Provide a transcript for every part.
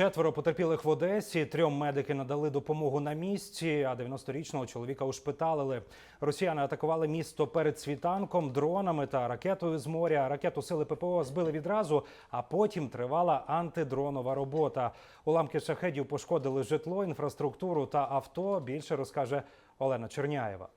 Четверо потерпілих в Одесі. Трьом медики надали допомогу на місці, а 90-річного чоловіка ушпиталили. Росіяни атакували місто перед світанком дронами та ракетою з моря. Ракету сили ППО збили відразу, а потім тривала антидронова робота. Уламки шахедів пошкодили житло, інфраструктуру та авто. Більше розкаже Олена Черняєва.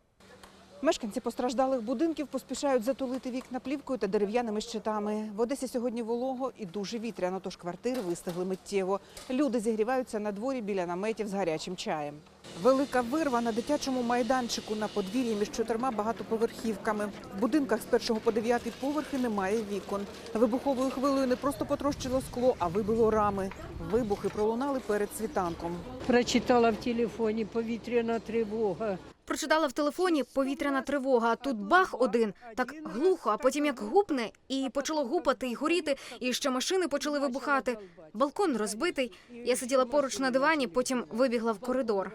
Мешканці постраждалих будинків поспішають затулити вікна плівкою та дерев'яними щитами. В Одесі сьогодні волого і дуже вітряно, тож квартири вистигли миттєво. Люди зігріваються на дворі біля наметів з гарячим чаєм. Велика вирва на дитячому майданчику на подвір'ї між чотирма багатоповерхівками. В будинках з першого по дев'ятий поверхи немає вікон. Вибуховою хвилею не просто потрощило скло, а вибило рами. Вибухи пролунали перед світанком. Прочитала в телефоні повітряна тривога. Прочитала в телефоні повітряна тривога. а Тут бах один, так глухо, а потім як гупне, і почало гупати і горіти, і ще машини почали вибухати. Балкон розбитий. Я сиділа поруч на дивані, потім вибігла в коридор.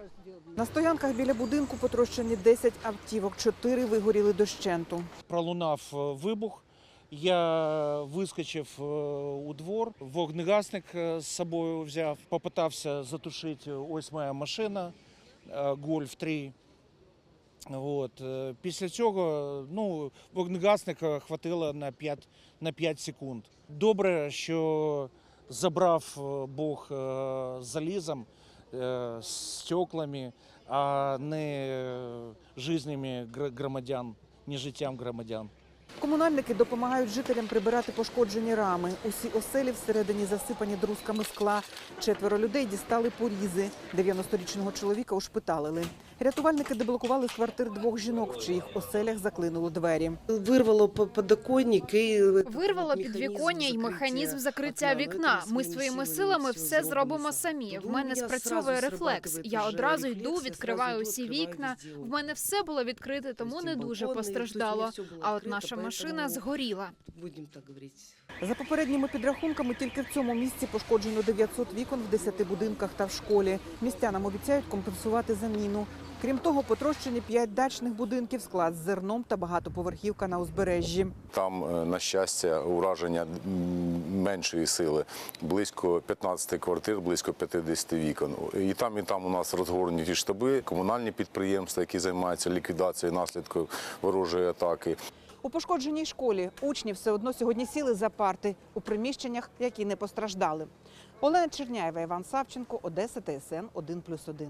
На стоянках біля будинку потрощені 10 автівок, 4 вигоріли дощенту. пролунав е, вибух. Я вискочив е, у двор, вогнегасник е, з собою взяв, попитався затушити. Ось моя машина Гольф 3. От. е, Після цього ну, вогнегасника хватило на 5, на 5 секунд. Добре, що забрав е, Бог е, залізом, стеклами, а не жизнями громадян, не життям громадян. Комунальники допомагають жителям прибирати пошкоджені рами. Усі оселі всередині засипані друзками скла. Четверо людей дістали порізи. 90-річного чоловіка ушпиталили. Рятувальники деблокували з квартир двох жінок, в чиїх оселях заклинуло двері. Вирвало по- подоконник і Вирвало підвіконня й механізм закриття вікна. Ми своїми силами все зробимо самі. В мене спрацьовує рефлекс. Я одразу йду, відкриваю усі вікна. В мене все було відкрите, тому не дуже постраждало. А от наша машина згоріла. За попередніми підрахунками, тільки в цьому місці пошкоджено 900 вікон в 10 будинках та в школі. Містянам обіцяють компенсувати заміну. Крім того, потрощені 5 дачних будинків, склад з зерном та багатоповерхівка на узбережжі. Там, е, на щастя, ураження меншої сили. Близько 15 квартир, близько 50 вікон. І там, і там у нас розгорнені ті штаби, комунальні підприємства, які займаються ліквідацією наслідків ворожої атаки. У пошкодженій школі учні все одно сьогодні сіли за парти у приміщеннях, які не постраждали. Олена Черняєва, Іван Савченко, Одеса, ТСН 1+,1.